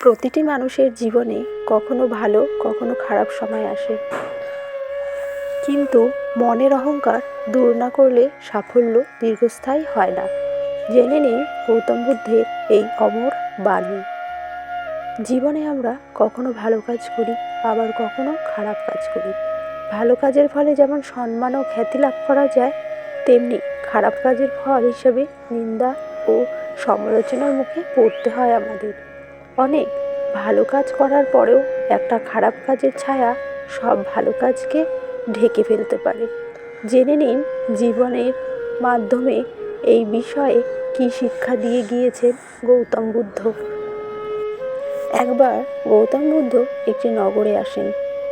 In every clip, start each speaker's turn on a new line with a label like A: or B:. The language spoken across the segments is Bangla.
A: প্রতিটি মানুষের জীবনে কখনো ভালো, কখনো খারাপ সময় আসে। কিন্তু মনের অহংকার দূর না করলে সাফল্য দীর্ঘস্থায়ী হয় না। জেনে নিন গৌতম বুদ্ধের এই অমর বাণী। জীবনে আমরা কখনো ভালো কাজ করি, আবার কখনো খারাপ কাজ করি। ভালো কাজের ফলে যেমন সম্মান ও খ্যাতি লাভ করা যায়, তেমনি খারাপ কাজের ফল হিসেবে নিন্দা ও সমালোচনার মুখে পড়তে হয় আমাদের। অনেক। ভালো কাজ করার পরেও একটা খারাপ কাজের ছায়া সব ভালো কাজকে ঢেকে ফেলতে পারে। জেনে নিন জীবনের মাধ্যমে এই বিষয়ে কী শিক্ষা দিয়ে গিয়েছেন গৌতম বুদ্ধ। একবার গৌতম বুদ্ধ একটি নগরে আসেন।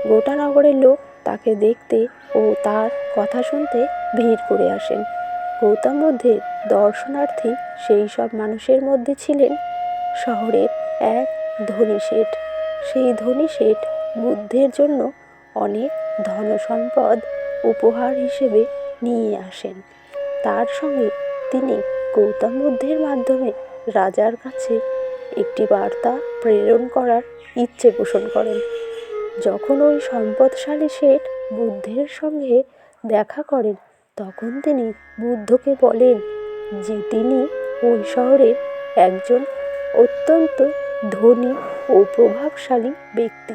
A: গোটা নগরের লোক তাকে দেখতে ও তার কথা শুনতে ভিড় করে আসেন। গৌতম বুদ্ধের দর্শনার্থী সেই সব মানুষের মধ্যে ছিলেন শহরের এক ধনী শেঠ। সেই ধনী শেঠ বুদ্ধের জন্য অনেক ধনসম্পদ উপহার হিসেবে নিয়ে আসেন। তার সঙ্গে তিনি গৌতম বুদ্ধের মাধ্যমে রাজার কাছে একটি বার্তা প্রেরণ করার ইচ্ছে পোষণ করেন। যখন ওই সম্পদশালী শেঠ বুদ্ধের সঙ্গে দেখা করেন, তখন তিনি বুদ্ধকে বলেন যে তিনি ওই শহরের একজন অত্যন্ত ধনী ও প্রভাবশালী ব্যক্তি।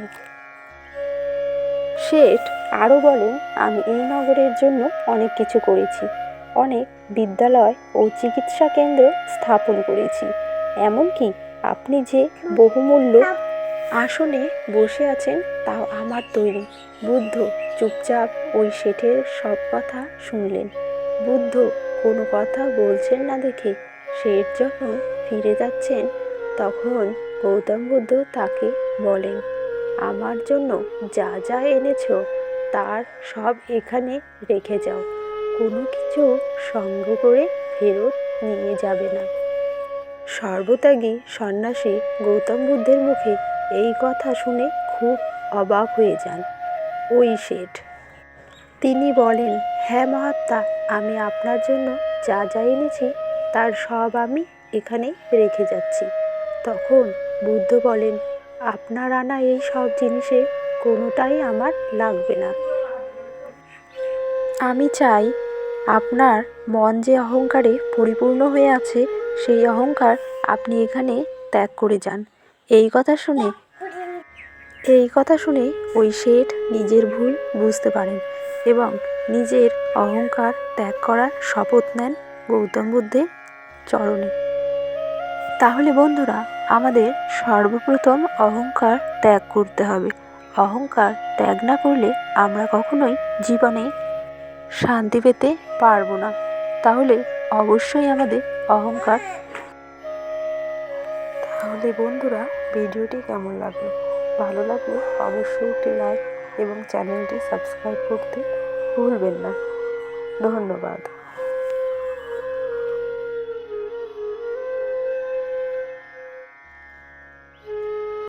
A: শেঠ আরও বলেন, আমি এই নগরের জন্য অনেক কিছু করেছি। অনেক বিদ্যালয় ও চিকিৎসা কেন্দ্র স্থাপন করেছি। এমনকি আপনি যে বহুমূল্য আসনে বসে আছেন, তাও আমার তৈরি। বুদ্ধ চুপচাপ ওই শেঠের সব কথা শুনলেন। বুদ্ধ কোনো কথা বলছেন না দেখে শেঠ যখন ফিরে যাচ্ছেন, তখন গৌতম বুদ্ধ তাকে বলেন, আমার জন্য যা যা এনেছ, তার সব এখানে রেখে যাও। কোনো কিছু সঙ্গ করে ফেরত নিয়ে যাবে না। সর্বত্যাগী সন্ন্যাসী গৌতম বুদ্ধের মুখে এই কথা শুনে খুব অবাক হয়ে যান। ওই শেঠ। তিনি বলেন হ্যাঁ মহাত্মা, আমি আপনার জন্য যা যা এনেছি, তার সব আমি এখানে রেখে যাচ্ছি। তখন বুদ্ধ বলেন, আপনার আনা এই সব জিনিসের কোনোটাই আমার লাগবে না। আমি চাই আপনার মন যে অহংকারে পরিপূর্ণ হয়ে আছে, সেই অহংকার আপনি এখানে ত্যাগ করে যান। এই কথা শুনে, এই কথা শুনে ওই শেঠ নিজের ভুল বুঝতে পারেন এবং নিজের অহংকার ত্যাগ করার শপথ নেন গৌতম বুদ্ধের চরণে। তাহলে বন্ধুরা, আমাদের সর্বপ্রথম অহংকার ত্যাগ করতে হবে। অহংকার ত্যাগ না করলে আমরা কখনোই জীবনে শান্তি পেতে পারব না। তাহলে অবশ্যই আমাদের অহংকার। তাহলে বন্ধুরা, ভিডিওটি কেমন লাগল? ভালো লাগলে অবশ্যই একটি লাইক এবং চ্যানেলটি সাবস্ক্রাইব করতে ভুলবেন না। ধন্যবাদ।